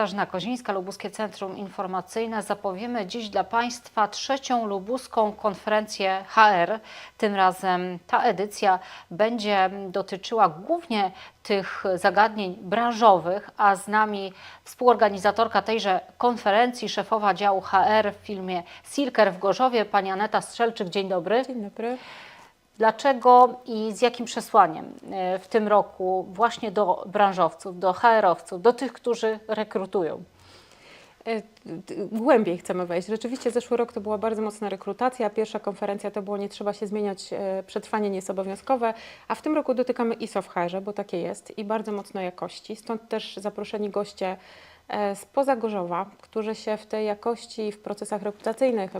Katarzyna Kozińska, Lubuskie Centrum Informacyjne. Zapowiemy dziś dla Państwa trzecią lubuską konferencję HR. Tym razem ta edycja będzie dotyczyła głównie tych zagadnień branżowych, a z nami współorganizatorka tejże konferencji, szefowa działu HR w filmie Silker w Gorzowie, pani Aneta Strzelczyk. Dzień dobry. Dzień dobry. Dlaczego i z jakim przesłaniem e, w tym roku właśnie do branżowców, do HR-owców, do tych, którzy rekrutują? E, Głębiej chcemy wejść. Rzeczywiście zeszły rok to była bardzo mocna rekrutacja. Pierwsza konferencja to było nie trzeba się zmieniać, e, przetrwanie nie jest obowiązkowe, a w tym roku dotykamy ISO w HR, bo takie jest i bardzo mocno jakości. Stąd też zaproszeni goście spoza Gorzowa, którzy się w tej jakości, w procesach rekrutacyjnych,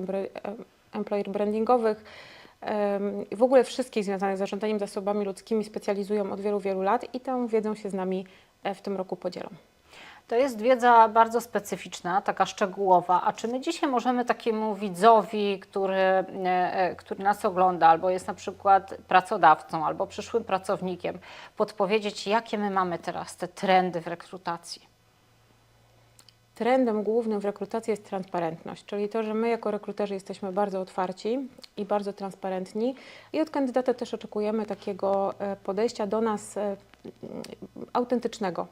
employer brandingowych, w ogóle wszystkich związanych z zarządzaniem zasobami ludzkimi specjalizują od wielu, wielu lat i tą wiedzą się z nami e, w tym roku podzielą. To jest wiedza bardzo specyficzna, taka szczegółowa. A czy my dzisiaj możemy takiemu widzowi, który, e, e, który nas ogląda, albo jest na przykład pracodawcą, albo przyszłym pracownikiem, podpowiedzieć, jakie my mamy teraz te trendy w rekrutacji? Trendem głównym w rekrutacji jest transparentność, czyli to, że my jako rekruterzy jesteśmy bardzo otwarci i bardzo transparentni i od kandydata też oczekujemy takiego e, podejścia do nas e, mm, autentycznego.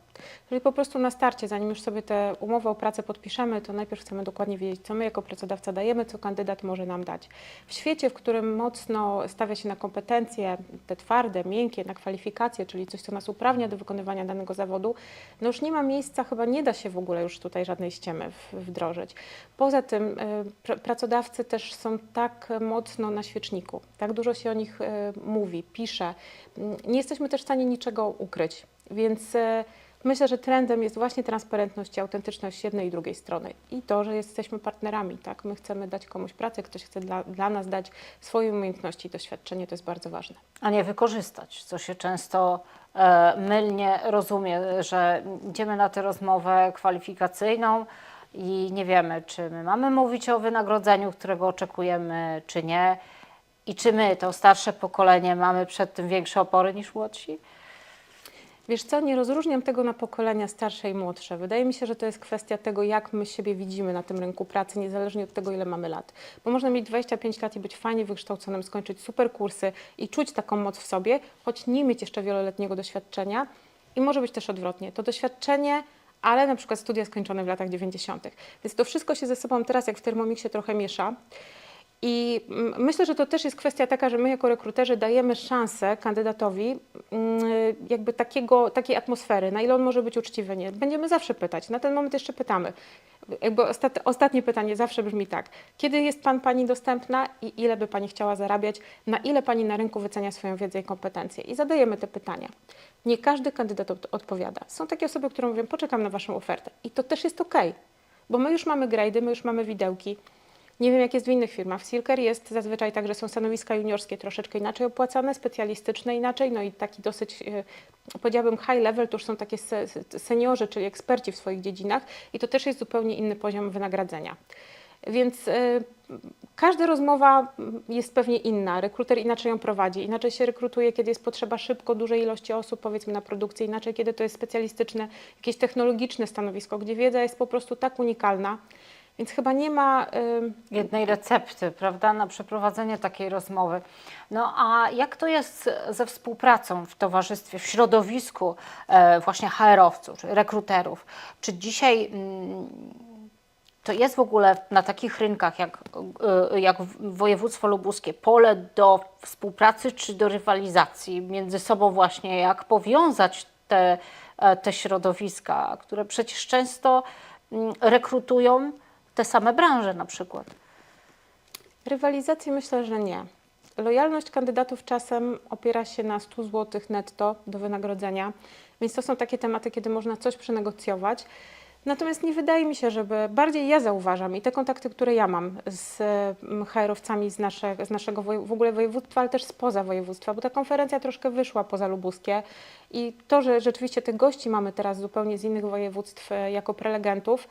Czyli po prostu na starcie, zanim już sobie tę umowę o pracę podpiszemy, to najpierw chcemy dokładnie wiedzieć, co my jako pracodawca dajemy, co kandydat może nam dać. W świecie, w którym mocno stawia się na kompetencje, te twarde, miękkie, na kwalifikacje, czyli coś, co nas uprawnia do wykonywania danego zawodu, no już nie ma miejsca, chyba nie da się w ogóle już tutaj żadnej ściemy wdrożyć. Poza tym y, pr- pracodawcy też są tak mocno na świeczniku, tak dużo się o nich y, mówi, pisze. Mm, Nie jesteśmy też w stanie niczego ukryć, więc y, myślę, że trendem jest właśnie transparentność i autentyczność jednej i drugiej strony. I to, że jesteśmy partnerami, tak? My chcemy dać komuś pracę, ktoś chce dla, dla nas dać swoje umiejętności i doświadczenie, to jest bardzo ważne. a nie wykorzystać, co się często e, mylnie rozumie, że idziemy na tę rozmowę kwalifikacyjną i nie wiemy, czy my mamy mówić o wynagrodzeniu, którego oczekujemy, czy nie. I czy my, to starsze pokolenie, mamy przed tym większe opory niż młodsi? Wiesz co, nie rozróżniam tego na pokolenia starsze i młodsze. Wydaje mi się, że to jest kwestia tego, jak my siebie widzimy na tym rynku pracy, niezależnie od tego, ile mamy lat. Bo można mieć 25 lat i być fajnie wykształconym, skończyć super kursy i czuć taką moc w sobie, choć nie mieć jeszcze wieloletniego doświadczenia. I może być też odwrotnie. To doświadczenie, ale na przykład studia skończone w latach 90. Więc to wszystko się ze sobą teraz, jak w Thermomixie, trochę miesza. I myślę, że to też jest kwestia taka, że my jako rekruterzy dajemy szansę kandydatowi jakby takiego, takiej atmosfery, na ile on może być uczciwy, nie. Będziemy zawsze pytać, na ten moment jeszcze pytamy. Jakby ostat, ostatnie pytanie zawsze brzmi tak, kiedy jest Pan, Pani dostępna i ile by Pani chciała zarabiać, na ile Pani na rynku wycenia swoją wiedzę i kompetencje. I zadajemy te pytania. Nie każdy kandydat od- odpowiada. Są takie osoby, które mówią, poczekam na Waszą ofertę. I to też jest okej, bo my już mamy grady, my już mamy widełki, nie wiem, jak jest w innych firmach. W Silker jest zazwyczaj tak, że są stanowiska juniorskie troszeczkę inaczej opłacane, specjalistyczne inaczej, no i taki dosyć, e, powiedziałabym, high level to już są takie se, se- seniorzy, czyli eksperci w swoich dziedzinach i to też jest zupełnie inny poziom wynagradzania. Więc e, każda rozmowa jest pewnie inna. Rekruter inaczej ją prowadzi. Inaczej się rekrutuje, kiedy jest potrzeba szybko dużej ilości osób, powiedzmy na produkcję. Inaczej, kiedy to jest specjalistyczne, jakieś technologiczne stanowisko, gdzie wiedza jest po prostu tak unikalna. Więc chyba nie ma. em, jednej recepty, prawda, na przeprowadzenie takiej rozmowy. No a jak to jest ze współpracą w towarzystwie, w środowisku e, właśnie HR-owców, czy rekruterów? Czy dzisiaj mm, to jest w ogóle na takich rynkach jak, e, jak województwo lubuskie pole do współpracy czy do rywalizacji między sobą właśnie? Jak powiązać te, e, te środowiska, które przecież często mm, rekrutują te same branże na przykład? Rywalizacji myślę, że nie. Lojalność kandydatów czasem opiera się na 100 zł netto do wynagrodzenia, więc to są takie tematy, kiedy można coś przenegocjować. Natomiast nie wydaje mi się, żeby bardziej ja zauważam i te kontakty, które ja mam z mm, HR-owcami z, nasze, z naszego w ogóle województwa, ale też spoza województwa, bo ta konferencja troszkę wyszła poza lubuskie i to, że rzeczywiście tych gości mamy teraz zupełnie z innych województw e, jako prelegentów,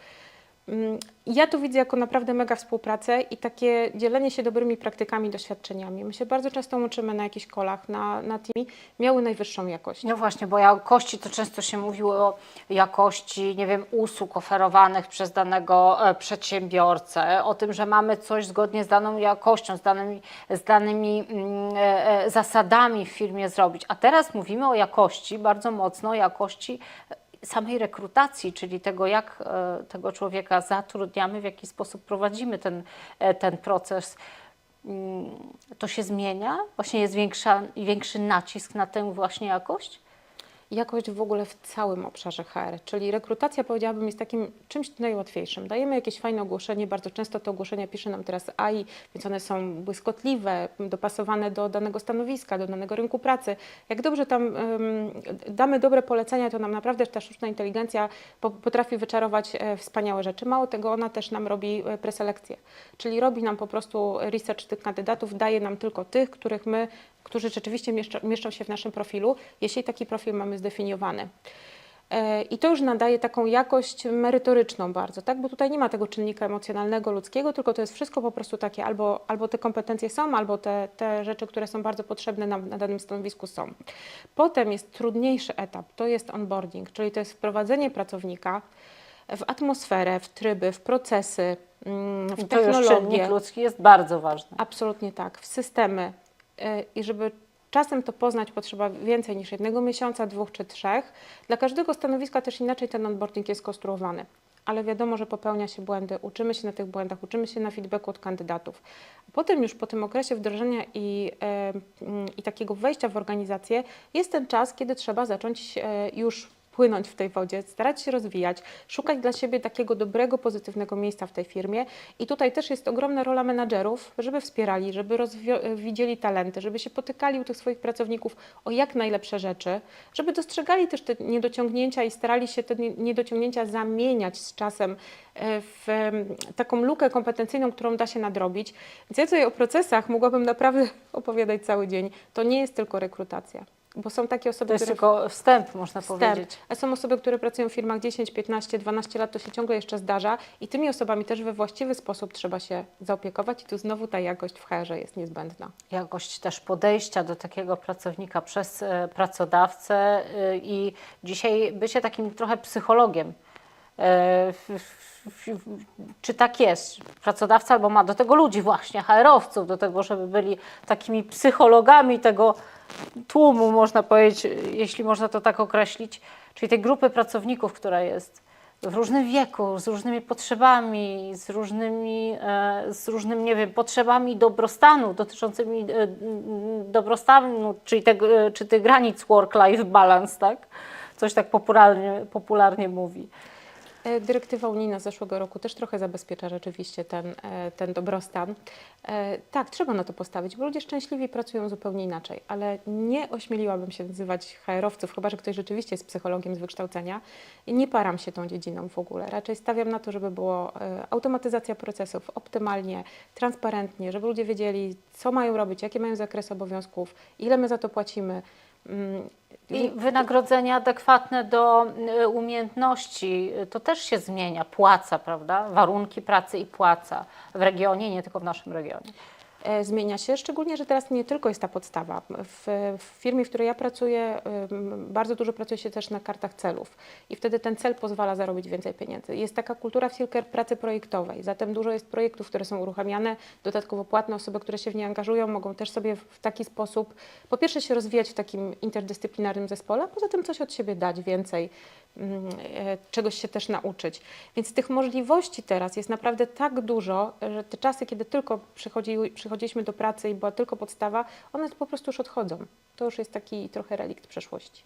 Ja to widzę jako naprawdę mega współpracę i takie dzielenie się dobrymi praktykami, doświadczeniami. My się bardzo często łączymy na jakichś kolach, na, na teamie, miały najwyższą jakość. No właśnie, bo jakości to często się mówiło o jakości, nie wiem, usług oferowanych przez danego e, przedsiębiorcę, o tym, że mamy coś zgodnie z daną jakością, z danymi, z danymi mm, e, e, zasadami w firmie zrobić. A teraz mówimy o jakości, bardzo mocno o jakości samej rekrutacji, czyli tego, jak e, tego człowieka zatrudniamy, w jaki sposób prowadzimy ten, e, ten proces. Mm, To się zmienia? Właśnie jest większa, większy nacisk na tę właśnie jakość? Jakość w ogóle w całym obszarze HR, czyli rekrutacja powiedziałabym jest takim czymś najłatwiejszym. Dajemy jakieś fajne ogłoszenie, bardzo często te ogłoszenia pisze nam teraz AI, więc one są błyskotliwe, dopasowane do danego stanowiska, do danego rynku pracy. Jak dobrze tam em, damy dobre polecenia, to nam naprawdę ta sztuczna inteligencja po, potrafi wyczarować e, wspaniałe rzeczy. Mało tego, ona też nam robi e, preselekcję, czyli robi nam po prostu research tych kandydatów, daje nam tylko tych, których my którzy rzeczywiście mieszczą, mieszczą się w naszym profilu, jeśli taki profil mamy zdefiniowany. E, I to już nadaje taką jakość merytoryczną bardzo, tak? bo tutaj nie ma tego czynnika emocjonalnego, ludzkiego, tylko to jest wszystko po prostu takie, albo, albo te kompetencje są, albo te, te rzeczy, które są bardzo potrzebne na, na danym stanowisku są. Potem jest trudniejszy etap, to jest onboarding, czyli to jest wprowadzenie pracownika w atmosferę, w tryby, w procesy, mm, w I to już czynnik technologię. ludzki jest bardzo ważny. Absolutnie tak, w systemy. Y, I żeby czasem to poznać potrzeba więcej niż jednego miesiąca, dwóch czy trzech. Dla każdego stanowiska też inaczej ten onboarding jest konstruowany. Ale wiadomo, że popełnia się błędy, uczymy się na tych błędach, uczymy się na feedbacku od kandydatów. Potem już po tym okresie wdrożenia i, e, i takiego wejścia w organizację jest ten czas, kiedy trzeba zacząć e, już płynąć w tej wodzie, starać się rozwijać, szukać dla siebie takiego dobrego, pozytywnego miejsca w tej firmie. I tutaj też jest ogromna rola menadżerów, żeby wspierali, żeby rozwi- widzieli talenty, żeby się potykali u tych swoich pracowników o jak najlepsze rzeczy, żeby dostrzegali też te niedociągnięcia i starali się te nie- niedociągnięcia zamieniać z czasem e, w taką lukę kompetencyjną, którą da się nadrobić. Więc ja tutaj o procesach mogłabym naprawdę opowiadać cały dzień. To nie jest tylko rekrutacja. Bo są takie osoby, To jest które tylko wstęp, można wstęp. powiedzieć. A są osoby, które pracują w firmach 10, 15, 12 lat, to się ciągle jeszcze zdarza i tymi osobami też we właściwy sposób trzeba się zaopiekować i tu znowu ta jakość w HR jest niezbędna. Jakość też podejścia do takiego pracownika przez e, pracodawcę e, i dzisiaj bycie takim trochę psychologiem. E, Czy tak jest? Pracodawca albo ma do tego ludzi właśnie, HR-owców, do tego, żeby byli takimi psychologami tego tłumu, można powiedzieć, jeśli można to tak określić, czyli tej grupy pracowników, która jest w różnym wieku, z różnymi potrzebami, z różnymi, e, z różnymi nie wiem, potrzebami dobrostanu, dotyczącymi e, dobrostanu, czyli, tego, e, czy tych granic work-life balance, tak? Coś tak popularnie, popularnie mówi. E, Dyrektywa unijna z zeszłego roku też trochę zabezpiecza rzeczywiście ten, e, ten dobrostan. E, Tak, trzeba na to postawić, bo ludzie szczęśliwi pracują zupełnie inaczej, ale nie ośmieliłabym się nazywać HR-owców, chyba że ktoś rzeczywiście jest psychologiem z wykształcenia. I nie param się tą dziedziną w ogóle. Raczej stawiam na to, żeby było automatyzacja procesów optymalnie, transparentnie, żeby ludzie wiedzieli, co mają robić, jakie mają zakres obowiązków, ile my za to płacimy. Mm, I wynagrodzenie adekwatne do y, umiejętności, y, to też się zmienia. Płaca, prawda? Warunki pracy i płaca w regionie, nie tylko w naszym regionie. E, Zmienia się, szczególnie, że teraz nie tylko jest ta podstawa. W, w firmie, w której ja pracuję, bardzo dużo pracuje się też na kartach celów i wtedy ten cel pozwala zarobić więcej pieniędzy. Jest taka kultura w Silker pracy projektowej, zatem dużo jest projektów, które są uruchamiane, dodatkowo płatne osoby, które się w nie angażują, mogą też sobie w taki sposób, po pierwsze się rozwijać w takim interdyscyplinarnym zespole, a poza tym coś od siebie dać więcej, e, czegoś się też nauczyć. Więc tych możliwości teraz jest naprawdę tak dużo, że te czasy, kiedy tylko przychodziły, przychodziliśmy do pracy i była tylko podstawa, one po prostu już odchodzą. To już jest taki trochę relikt przeszłości.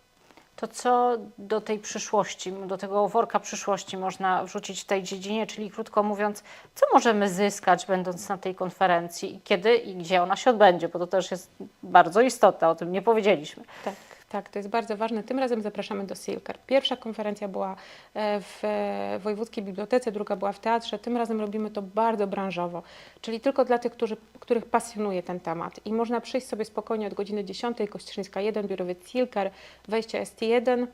To co do tej przyszłości, do tego worka przyszłości można wrzucić w tej dziedzinie, czyli krótko mówiąc, co możemy zyskać będąc na tej konferencji i kiedy i gdzie ona się odbędzie, bo to też jest bardzo istotne, o tym nie powiedzieliśmy. Tak, tak, to jest bardzo ważne. Tym razem zapraszamy do Silker. Pierwsza konferencja była e, w e, Wojewódzkiej Bibliotece, druga była w teatrze. Tym razem robimy to bardzo branżowo, czyli tylko dla tych, którzy, których pasjonuje ten temat. I można przyjść sobie spokojnie od godziny 10, Kościerzyńska 1, biurowiec Silker, wejście ST1.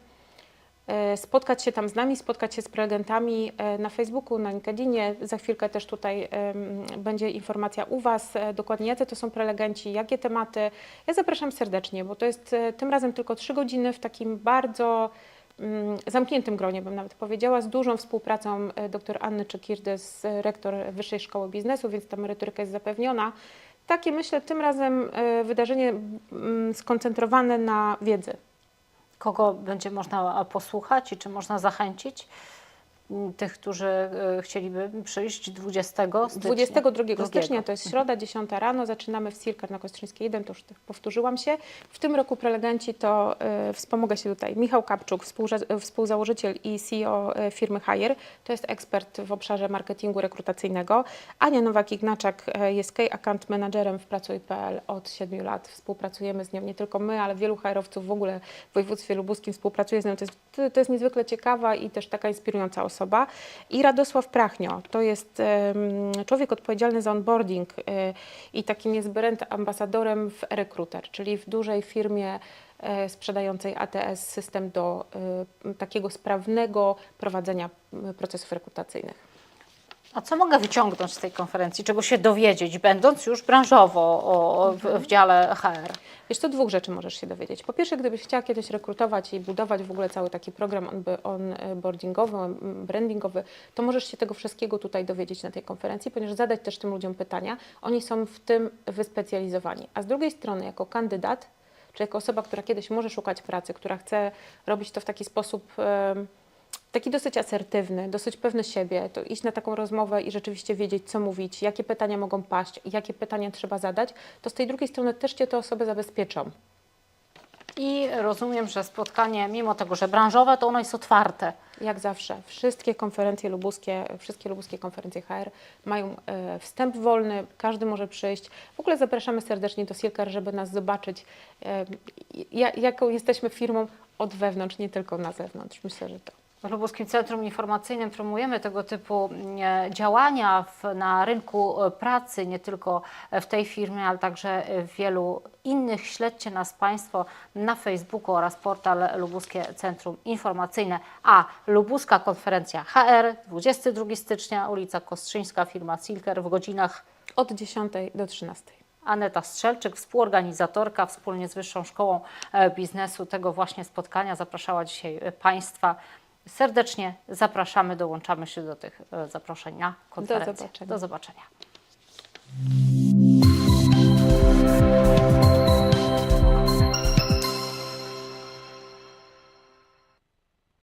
E, spotkać się tam z nami, spotkać się z prelegentami e, na Facebooku, na LinkedInie. Za chwilkę też tutaj będzie informacja u Was, e, dokładnie jacy to są prelegenci, jakie tematy. Ja zapraszam serdecznie, bo to jest tym razem tylko trzy godziny w takim bardzo mm, zamkniętym gronie, bym nawet powiedziała, z dużą współpracą dr Anny Czekirdy, e, rektor Wyższej Szkoły Biznesu, więc ta merytoryka jest zapewniona. Takie myślę tym razem wydarzenie mm, skoncentrowane na wiedzy. Kogo będzie można posłuchać i czy można zachęcić tych, którzy e, chcieliby przyjść 20 stycznia? 22 stycznia to jest środa, 10 rano, zaczynamy w Silkar na Kostrzyńskiej 1, to już tak powtórzyłam się. W tym roku prelegenci to y, wspomogę się tutaj Michał Kapczuk, współrza- współzałożyciel i CEO firmy Hire, to jest ekspert w obszarze marketingu rekrutacyjnego. Ania Nowak-Ignaczak jest key account managerem w Pracuj.pl od 7 lat. Współpracujemy z nią, nie tylko my, ale wielu HR-owców w ogóle w województwie lubuskim współpracuje z nią. To jest, to- jest niezwykle ciekawa i też taka inspirująca osoba. I Radosław Prachnio, to jest człowiek odpowiedzialny za onboarding y, i takim jest brand ambasadorem w Recruiter, czyli w dużej firmie e, sprzedającej ATS system do y, takiego sprawnego prowadzenia y, procesów rekrutacyjnych. A co mogę wyciągnąć z tej konferencji? Czego się dowiedzieć, będąc już branżowo o, w, w dziale HR? Wiesz, to dwóch rzeczy możesz się dowiedzieć. Po pierwsze, gdybyś chciała kiedyś rekrutować i budować w ogóle cały taki program onboardingowy, mm, brandingowy, to możesz się tego wszystkiego tutaj dowiedzieć na tej konferencji, ponieważ zadać też tym ludziom pytania. Oni są w tym wyspecjalizowani. A z drugiej strony, jako kandydat, czy jako osoba, która kiedyś może szukać pracy, która chce robić to w taki sposób em, taki dosyć asertywny, dosyć pewny siebie, to iść na taką rozmowę i rzeczywiście wiedzieć, co mówić, jakie pytania mogą paść, jakie pytania trzeba zadać, to z tej drugiej strony też Cię te osoby zabezpieczą. I rozumiem, że spotkanie, mimo tego, że branżowe, to ono jest otwarte. Jak zawsze, wszystkie konferencje lubuskie, wszystkie lubuskie konferencje HR mają e, wstęp wolny, każdy może przyjść. W ogóle zapraszamy serdecznie do Silkar, żeby nas zobaczyć, e, ja- jaką jesteśmy firmą od wewnątrz, nie tylko na zewnątrz. Myślę, że to. W Lubuskim Centrum Informacyjnym promujemy tego typu e, działania w, na rynku e, pracy, nie tylko w tej firmie, ale także w wielu innych. Śledźcie nas Państwo na Facebooku oraz portal Lubuskie Centrum Informacyjne. A Lubuska Konferencja HR 22 stycznia, ulica Kostrzyńska, firma Silker w godzinach Od 10 do 13. Aneta Strzelczyk, współorganizatorka wspólnie z Wyższą Szkołą e, Biznesu tego właśnie spotkania, zapraszała dzisiaj Państwa. Serdecznie zapraszamy, dołączamy się do tych e, zaproszeń na konferencję. Do zobaczenia. Do zobaczenia.